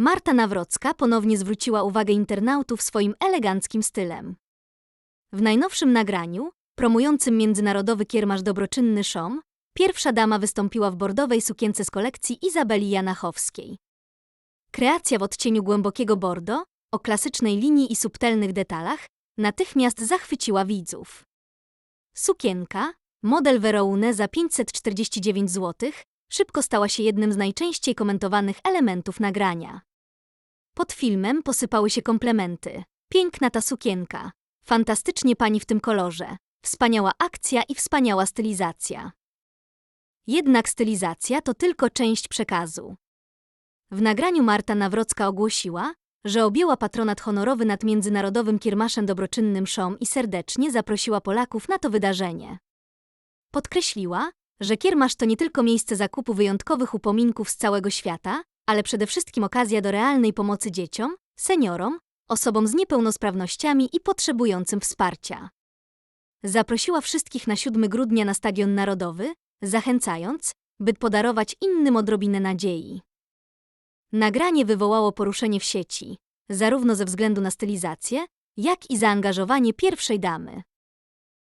Marta Nawrocka ponownie zwróciła uwagę internautów swoim eleganckim stylem. W najnowszym nagraniu, promującym międzynarodowy kiermasz dobroczynny Szom, pierwsza dama wystąpiła w bordowej sukience z kolekcji Izabeli Janachowskiej. Kreacja w odcieniu głębokiego bordo, o klasycznej linii i subtelnych detalach, natychmiast zachwyciła widzów. Sukienka, model Veroune za 549 zł, szybko stała się jednym z najczęściej komentowanych elementów nagrania. Pod filmem posypały się komplementy. Piękna ta sukienka. Fantastycznie pani w tym kolorze. Wspaniała akcja i wspaniała stylizacja. Jednak stylizacja to tylko część przekazu. W nagraniu Marta Nawrocka ogłosiła, że objęła patronat honorowy nad Międzynarodowym Kiermaszem Dobroczynnym Szom i serdecznie zaprosiła Polaków na to wydarzenie. Podkreśliła, że kiermasz to nie tylko miejsce zakupu wyjątkowych upominków z całego świata, ale przede wszystkim okazja do realnej pomocy dzieciom, seniorom, osobom z niepełnosprawnościami i potrzebującym wsparcia. Zaprosiła wszystkich na 7 grudnia na Stadion Narodowy, zachęcając, by podarować innym odrobinę nadziei. Nagranie wywołało poruszenie w sieci, zarówno ze względu na stylizację, jak i zaangażowanie pierwszej damy.